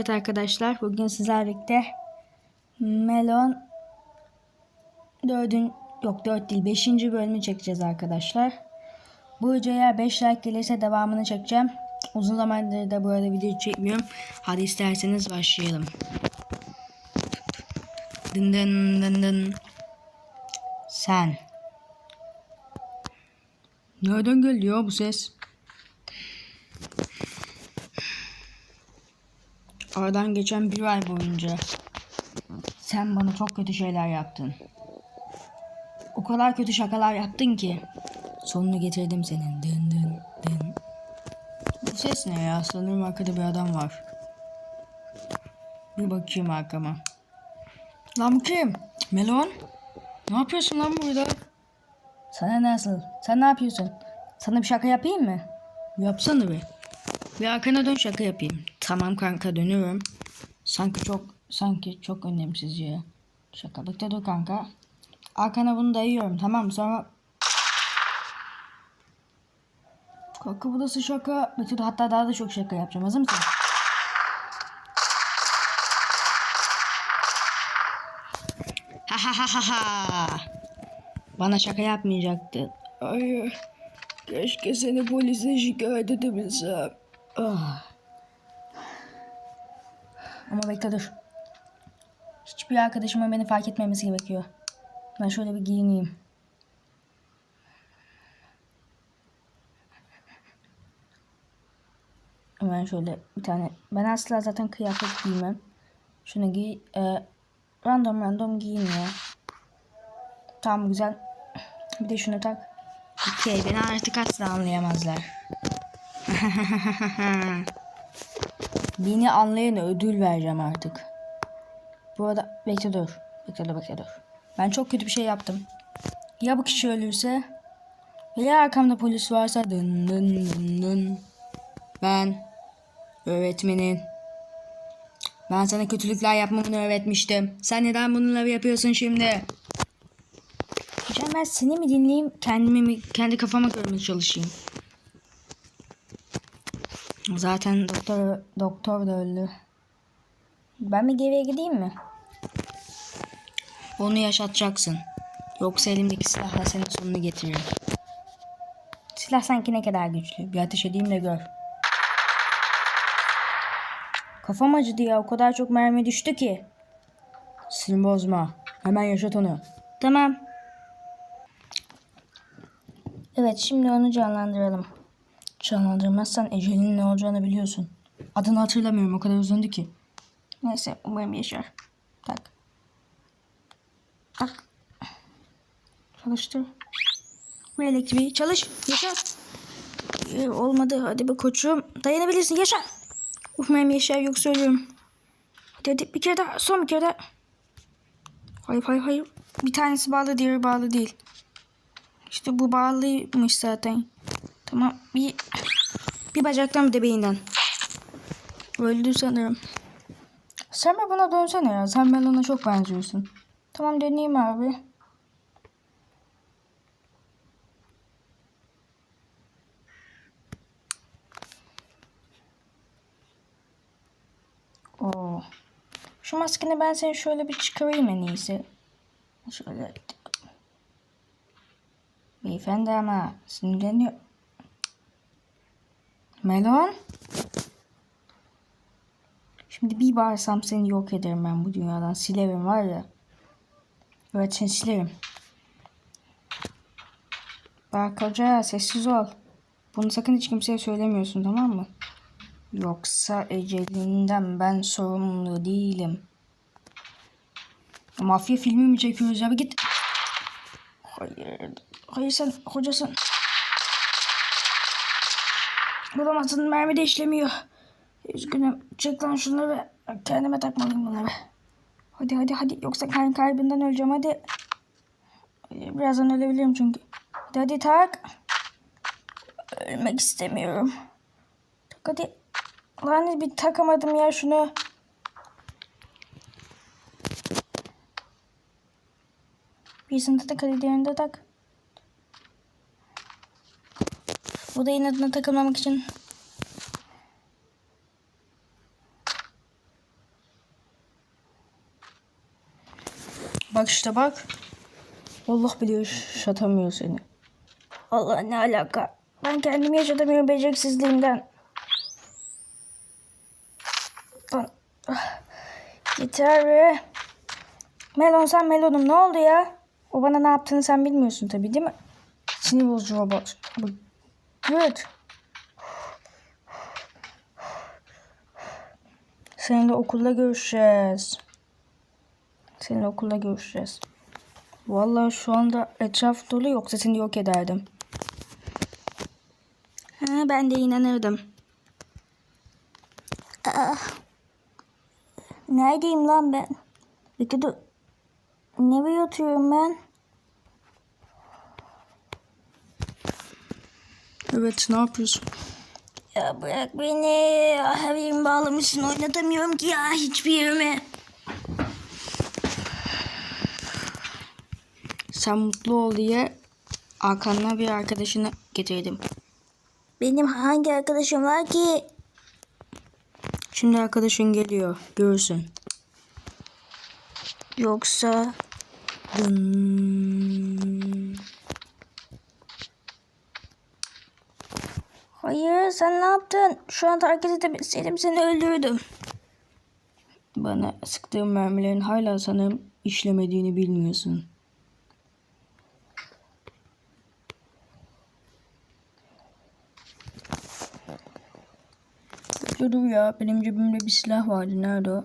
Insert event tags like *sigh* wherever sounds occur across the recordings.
Evet arkadaşlar bugün sizlerle birlikte Melon 4'ün yok 4 değil 5. bölümü çekeceğiz arkadaşlar. Bu videoya 5 like gelirse devamını çekeceğim. Uzun zamandır da bu arada video çekmiyorum. Hadi isterseniz başlayalım. Dın dın dın dın. Sen. Nereden geliyor bu ses? Aradan geçen bir ay boyunca sen bana çok kötü şeyler yaptın. O kadar kötü şakalar yaptın ki sonunu getirdim senin. Dın dın dın. Bu ses ne ya? Sanırım arkada bir adam var. Bir bakayım arkama. Lan kim? Melon? Ne yapıyorsun lan burada? Sana nasıl? Sen ne yapıyorsun? Sana bir şaka yapayım mı? Yapsana be. Bir arkana dön şaka yapayım. Tamam kanka dönüyorum. Sanki çok sanki çok önemsiz ya. Şaka bekle kanka. Arkana bunu dayıyorum tamam mı? Sonra Kanka bu nasıl şaka? Bekle hatta daha da çok şaka yapacağım. Hazır mısın? Bana şaka yapmayacaktın. Hayır. Keşke seni polise şikayet edebilsem. Ah. Ama bekle dur. Hiçbir arkadaşımın beni fark etmemesi gerekiyor. Ben şöyle bir giyineyim. Hemen şöyle bir tane. Ben asla zaten kıyafet giymem. Şunu giy. E, random random giyin ya. Tamam güzel. Bir de şunu tak. Okey beni artık asla anlayamazlar. *laughs* beni anlayana ödül vereceğim artık. Bu arada bekle dur. Bekle dur bekle dur. Ben çok kötü bir şey yaptım. Ya bu kişi ölürse? Ya arkamda polis varsa dın dın dın dın. Ben öğretmenin. Ben sana kötülükler yapmamını öğretmiştim. Sen neden bunları yapıyorsun şimdi? Hocam ben seni mi dinleyeyim, kendimi mi, kendi kafama göre mi çalışayım? Zaten doktor doktor da öldü. Ben bir geriye gideyim mi? Onu yaşatacaksın. Yoksa elimdeki silahla senin sonunu getiririm. Silah sanki ne kadar güçlü. Bir ateş edeyim de gör. Kafam acıdı ya. O kadar çok mermi düştü ki. Sinir bozma. Hemen yaşat onu. Tamam. Evet şimdi onu canlandıralım. Canlandırmazsan ecelinin ne olacağını biliyorsun. Adını hatırlamıyorum o kadar uzundu ki. Neyse umarım yaşar. Tak. Tak. Çalıştır. Ve elektriği çalış. Yaşa. Ee, olmadı. Hadi be koçum. Dayanabilirsin. Yaşa. Umarım yaşar yoksa ölüyorum. Hadi hadi bir kere daha. Son bir kere daha. Hayır hayır hayır. Bir tanesi bağlı diğeri bağlı değil. İşte bu bağlıymış zaten. Tamam bir bir bacaktan bir de beyinden. Öldü sanırım. Sen mi buna dönsene ya. Sen Melon'a çok benziyorsun. Tamam deneyeyim abi. Oo. Şu maskeni ben seni şöyle bir çıkarayım en iyisi. Şöyle. Beyefendi ama sinirleniyor. Melon. Şimdi bir bağırsam seni yok ederim ben bu dünyadan. Silerim var ya. Evet seni silerim. Bak hoca sessiz ol. Bunu sakın hiç kimseye söylemiyorsun tamam mı? Yoksa ecelinden ben sorumlu değilim. Mafya filmi mi çekiyoruz ya? Bir git. Hayır. Hayır sen hocasın. Bulamazsın mermi de işlemiyor. Üzgünüm. Çek lan şunları. Kendime takmalıyım bunları. Hadi hadi hadi. Yoksa kan kaybından öleceğim hadi. Birazdan ölebilirim çünkü. Hadi hadi tak. Ölmek istemiyorum. Tak hadi. Lan bir takamadım ya şunu. Birisini tak hadi diğerini de tak. Burada inadına takılmamak için Bak işte bak. Allah biliyor yaşatamıyor seni. Allah ne alaka. Ben kendimi yaşatamıyorum beceriksizliğimden. Ah. Yeter be. Melon sen melonum ne oldu ya? O bana ne yaptığını sen bilmiyorsun tabii değil mi? Sinir bozucu robot. Good. Seninle okulda görüşeceğiz. Seninle okulda görüşeceğiz. Vallahi şu anda etraf dolu yoksa seni yok ederdim. Ha, ben de inanırdım. Aa, neredeyim lan ben? Peki dur. Nereye yatıyorum ben? Evet ne yapıyorsun? Ya bırak beni. Her yerimi bağlamışsın. Oynatamıyorum ki ya hiçbir yerimi. Sen mutlu ol diye arkandan bir arkadaşını getirdim. Benim hangi arkadaşım var ki? Şimdi arkadaşın geliyor. Görürsün. Yoksa... Dın. Hayır sen ne yaptın? Şu an hareket edebilseydim seni öldürdüm. Bana sıktığım mermilerin hala sanırım işlemediğini bilmiyorsun. Dur dur ya benim cebimde bir silah vardı nerede o?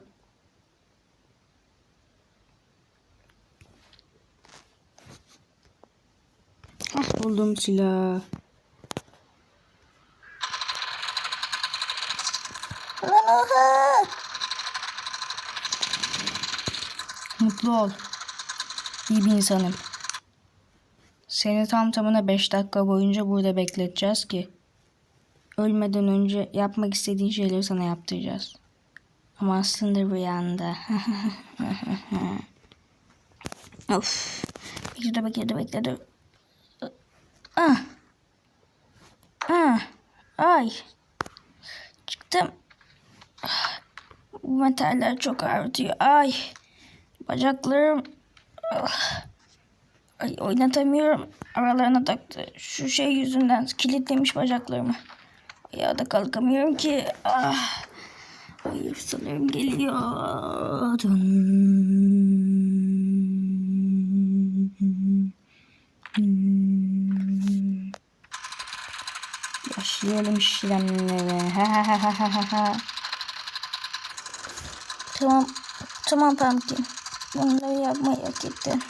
Ah buldum silah. Oha! Mutlu ol. İyi bir insanım. Seni tam tamına 5 dakika boyunca burada bekleteceğiz ki ölmeden önce yapmak istediğin şeyleri sana yaptıracağız. Ama aslında rüyanda. *laughs* of. Bekle bekle bekle. Ah. Ah. Ay. Çıktım. Bu metaller çok ağrıtıyor. Ay. Bacaklarım. Ah. Ay oynatamıyorum. Aralarına taktı. Şu şey yüzünden kilitlemiş bacaklarımı. Ayağa da kalkamıyorum ki. Ah. Hayır sanırım geliyor. Başlayalım işlemlere. *laughs* tamam. Tamam Pumpkin. Bunları yapmayı hak ettin.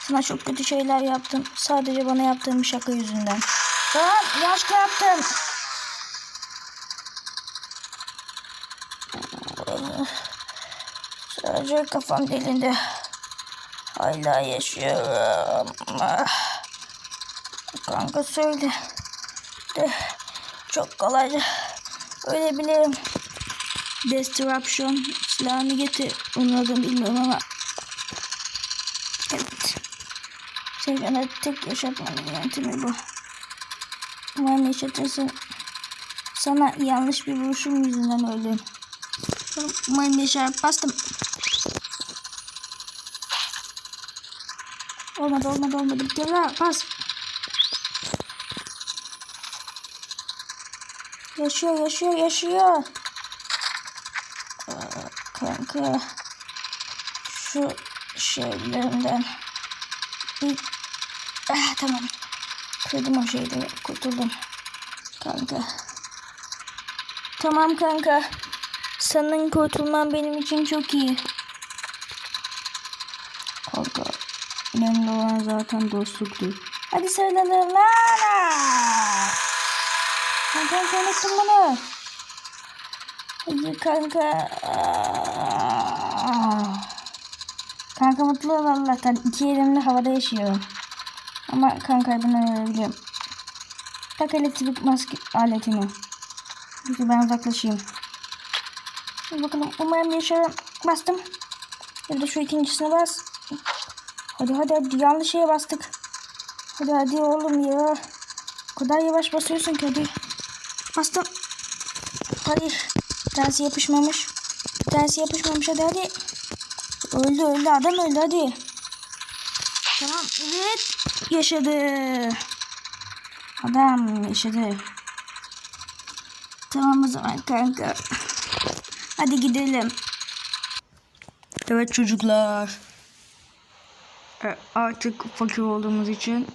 Sana çok kötü şeyler yaptım. Sadece bana yaptığın bir şaka yüzünden. Tamam yanlışlıkla yaptım. Sadece kafam delindi. Hala yaşıyorum. Ah. Kanka söyle. De çok kolayca ölebilirim. Destruction silahını getir. Onun adını bilmiyorum ama. Evet. Seni tek yaşatmanın yöntemi bu. Umarım yaşatırsın. Sana yanlış bir vuruşum yüzünden öldüm. Umarım yaşar. Bastım. Olmadı olmadı olmadı. Bir kere daha bas. Yaşıyor yaşıyor yaşıyor. Kanka. Şu şeylerinden. Ah, tamam. Kırdım o şeyleri. Kurtuldum. Kanka. Tamam kanka. Senin kurtulman benim için çok iyi. Kanka. Önemli olan zaten dostluktur. Hadi sarılalım. Kanka sen unuttum bunu. Hayır kanka. Aa. Kanka mutlu ol Allah'tan. İki elimle havada yaşıyorum. Ama kanka ben ölebiliyorum. Tak elektrik maske aletini. Peki ben uzaklaşayım. Hadi bakalım umarım yaşarım. Bastım. Bir de şu ikincisine bas. Hadi hadi hadi yanlış şeye bastık. Hadi hadi oğlum ya. O kadar yavaş basıyorsun ki hadi. Bastım. Hayır. Tanesi yapışmamış. Tanesi yapışmamış hadi hadi. Öldü öldü adam öldü hadi. Tamam. Evet. Yaşadı. Adam yaşadı. Tamam o zaman kanka. Hadi gidelim. Evet çocuklar. E, Artık fakir olduğumuz için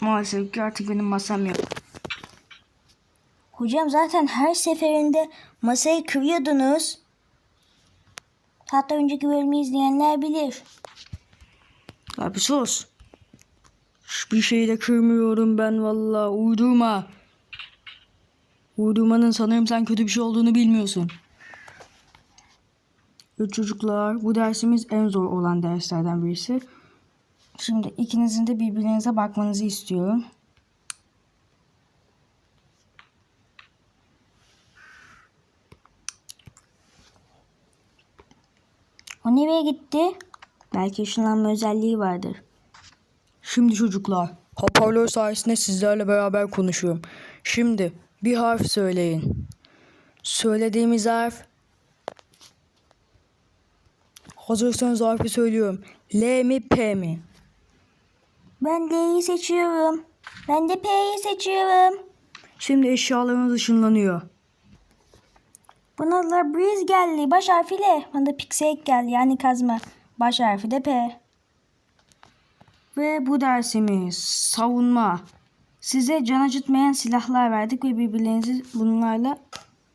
maalesef ki artık benim masam yok. Hocam zaten her seferinde masayı kırıyordunuz. Hatta önceki bölümü izleyenler bilir. Abi sus. Hiçbir şeyi de kırmıyorum ben valla. Uydurma. Uydurmanın sanırım sen kötü bir şey olduğunu bilmiyorsun. Evet çocuklar bu dersimiz en zor olan derslerden birisi. Şimdi ikinizin de birbirinize bakmanızı istiyorum. O nereye gitti? Belki ışınlanma özelliği vardır. Şimdi çocuklar, hoparlör sayesinde sizlerle beraber konuşuyorum. Şimdi bir harf söyleyin. Söylediğimiz harf Hazırsanız harfi söylüyorum. L mi P mi? Ben L'yi seçiyorum. Ben de P'yi seçiyorum. Şimdi eşyalarınız ışınlanıyor. Bana da Breeze geldi. Baş harfi L. Bana da geldi. Yani kazma. Baş harfi de P. Ve bu dersimiz savunma. Size can acıtmayan silahlar verdik ve birbirlerinizi bunlarla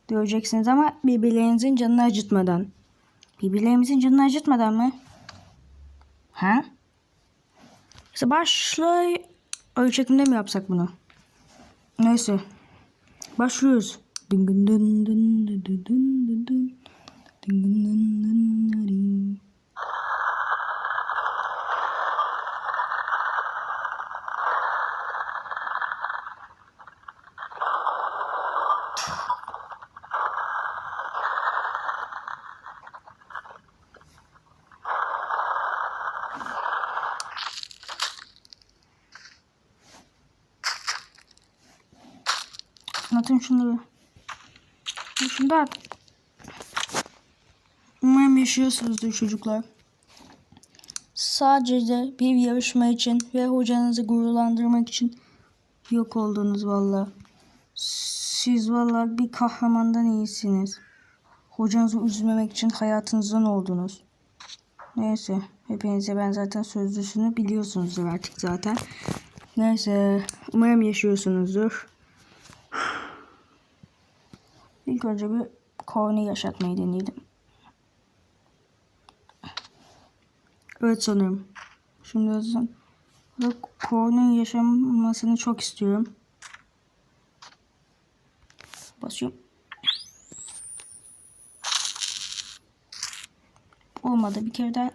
döveceksiniz ama birbirlerinizin canını acıtmadan. Birbirlerimizin canını acıtmadan mı? Ha? İşte başla ölçekimde mi yapsak bunu? Neyse. Başlıyoruz. Dın dın. Atın şunları. At. Umarım yaşıyorsunuzdur çocuklar. Sadece bir yarışma için ve hocanızı gururlandırmak için Yok oldunuz valla. Siz valla bir kahramandan iyisiniz. Hocanızı üzmemek için hayatınızdan oldunuz. Neyse. Hepinize ben zaten sözlüsünü biliyorsunuzdur artık zaten. Neyse. Umarım yaşıyorsunuzdur. İlk önce bir kornu yaşatmayı deneyelim. Evet sanırım. Şimdi burada kornun yaşamasını çok istiyorum. Basıyorum. Olmadı bir kere daha.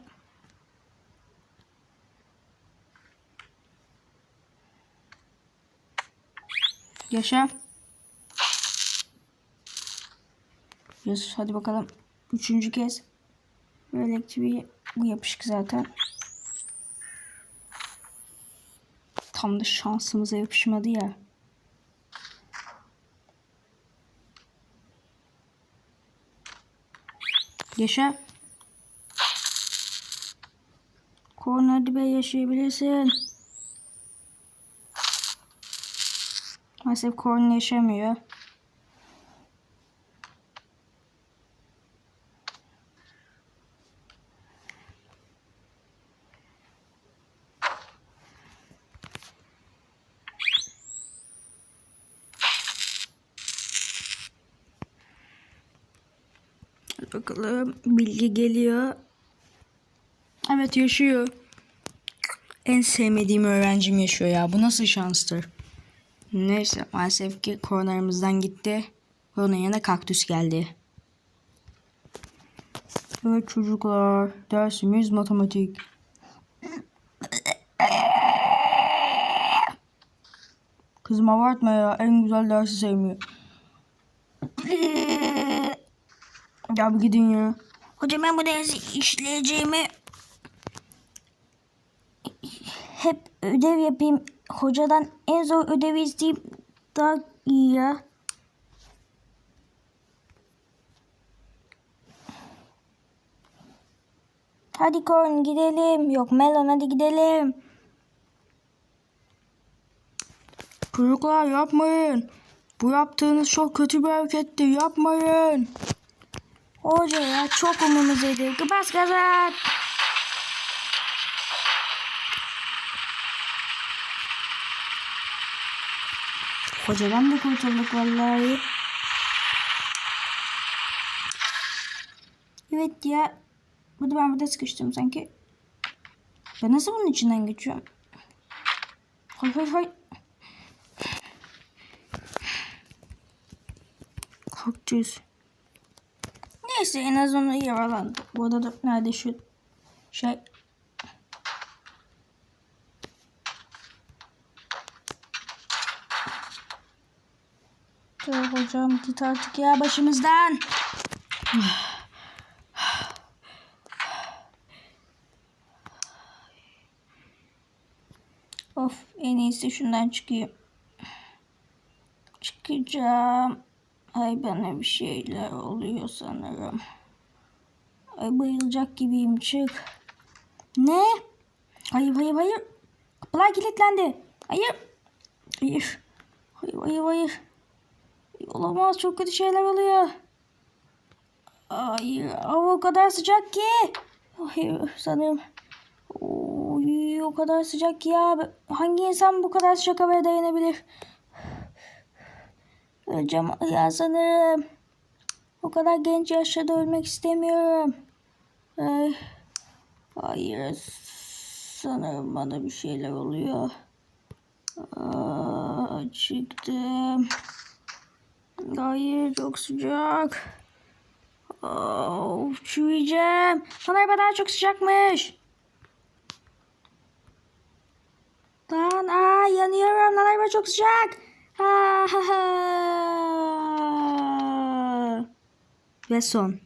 Yaşa. Yes, hadi bakalım. Üçüncü kez. Böyle elektriği bu yapışık zaten. Tam da şansımıza yapışmadı ya. Yaşa. Korn hadi be yaşayabilirsin. Maalesef Korn yaşamıyor. Bakalım bilgi geliyor. Evet yaşıyor. En sevmediğim öğrencim yaşıyor ya. Bu nasıl şanstır? Neyse maalesef ki koronalarımızdan gitti. Onun yerine kaktüs geldi. Evet çocuklar dersimiz matematik. Kızım abartma ya en güzel dersi sevmiyor. Ya bir gidin ya. Hocam ben bu dersi işleyeceğimi hep ödev yapayım. Hocadan en zor ödevi isteyeyim daha iyi ya. Hadi Korn gidelim. Yok Melon hadi gidelim. Çocuklar yapmayın. Bu yaptığınız çok kötü bir hareketti. Yapmayın. Hoca ya çok umurumuzdaydı. Bas gaza. Hocadan da kurtulduk vallahi. Evet ya. Burada ben burada sıkıştım sanki. Ben nasıl bunun içinden geçiyorum? Hay hay hay. Kaktüs. Neyse en azından yaralandı. Bu arada da nerede şu şey. Dur hocam git artık ya başımızdan. of en iyisi şundan çıkayım. Çıkacağım. Ay bana bir şeyler oluyor sanırım. Ay bayılacak gibiyim çık. Ne? Hayır hayır hayır. Kapılar kilitlendi. Hayır. Hayır. Hayır hayır hayır. Ay, Olamaz çok kötü şeyler oluyor. Hayır hava o kadar sıcak ki. Hayır sanırım. Oy, o kadar sıcak ki ya. Hangi insan bu kadar sıcak havaya dayanabilir? Öleceğim ya sanırım. O kadar genç yaşta da ölmek istemiyorum. Ay, hayır. Sanırım bana bir şeyler oluyor. Aa, çıktım. Hayır çok sıcak. Of çürüyeceğim. Bana daha çok sıcakmış. Lan aa yanıyorum. Lan araba çok sıcak. Ha. Ve son.